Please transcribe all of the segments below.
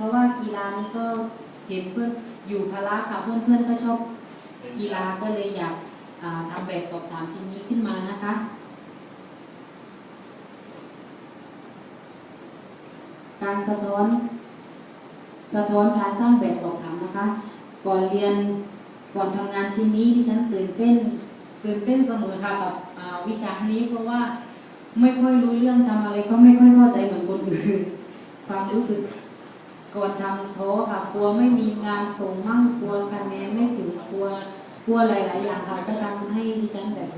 ราะว่ากีฬานี้ก็เห็นเพื่อนอยู่พละค่ะเพื่อนเพื่อนๆก็ชอบกีฬาก็เลยอยากอ่าทำแบบสอบถามชิ้นนี้ขึ้นมานะคะการสะท้อนสะท้อนการสร้างแบบสอบถามนะคะ ก่อนเรียนก่อนทำงานชิ้นนี้ที่ฉันตื่นเต้นตื่นเต้นเสมอค่ะกับวิชานี้เพราะว่าไม่ค่อยรู้เรื่องทำอะไรก็ไม่ค่อยเข้าใจเหมือนคนอื่นความรู้สึก ก่อนทำท้อค่ะกลัวไม่มีงานส่งมั่งกลัวคะแนนไม่ถึงกลัวกลัวหลาย ๆ อย่างค่ะก็ทำให้ดิฉันแบบ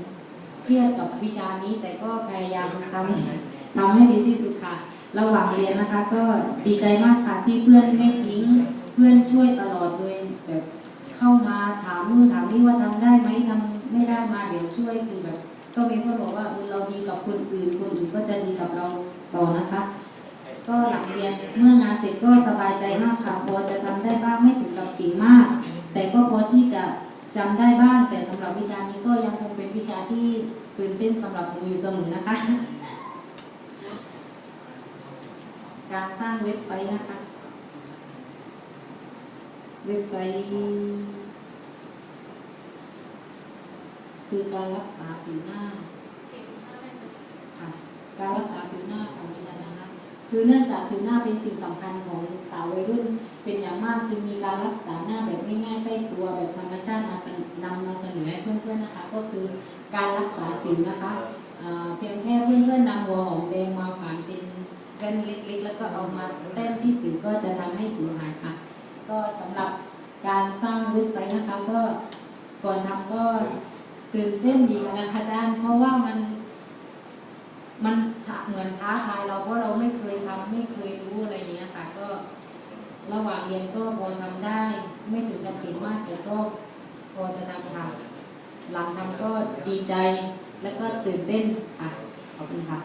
เครียดกับวิชานี้ แต่ก็พยายามทำทำให้ดีที่สุดค่ะ ระหว่างเรียนนะคะ ก็ดีใจมากค่ะที่เพื่อนไม่ทิ้งเพื่อนช่วยตลอดเลยแบบเข้ามาถามนู่นถามนี่ว่าทำได้ไหมทำไม่ได้มาเดี๋ยวช่วยคือแบบก็มีเพื่อนบอกว่าเออเราดีกับคนอื่นคนอื่นก็จะดีกับเราต่อนะคะ ก็หลังเรียนเมื่องานเสร็จ ก็สบายใจมากค่ะพอจะทำได้บ้างไม่ถึงกับเก่งมาก แต่ก็พอที่จะจำได้บ้าง แต่สำหรับวิชานี้ก็ยังคงเป็นวิชาที่ตื่นเต้นสำหรับหนูอยู่เสมอนะคะ การสร้างเว็บไซต์นะคะ เว็บไซต์คือการรักษาผิวหน้าค่ะการรักษา คือเนื่องจากผิวหน้าเป็นสิ่งสำคัญของสาววัยรุ่น เป็นอย่างมากจึงมีการรักษาหน้าแบบง่ายๆใกล้ตัวแบบธรรมชาตินำนำมาเสนอให้เพื่อนๆนะคะ ก็คือการรักษาสิวนะคะเพียงแค่เพื่อนๆนำหัวหอมแดงมาฝานเป็นแว่นเล็กๆ แล้วก็เอามาแต้มที่สิวก็จะทำให้สิวหายค่ะ ก็สำหรับการสร้างเว็บไซต์นะคะก็ก่อนทำก็ตื่นเต้นดีนะคะอาจารย์เพราะว่ามัน มันเหมือนท้าทายเราเพราะเราไม่เคยทำไม่เคยรู้อะไรอย่างเงี้ยค่ะก็ระหว่างเรียนก็พอทำได้ ไม่ถึงกับเก่งมากแต่ก็พอจะทำค่ะหลังทำก็ดีใจแล้วก็ตื่นเต้นค่ะขอบคุณค่ะ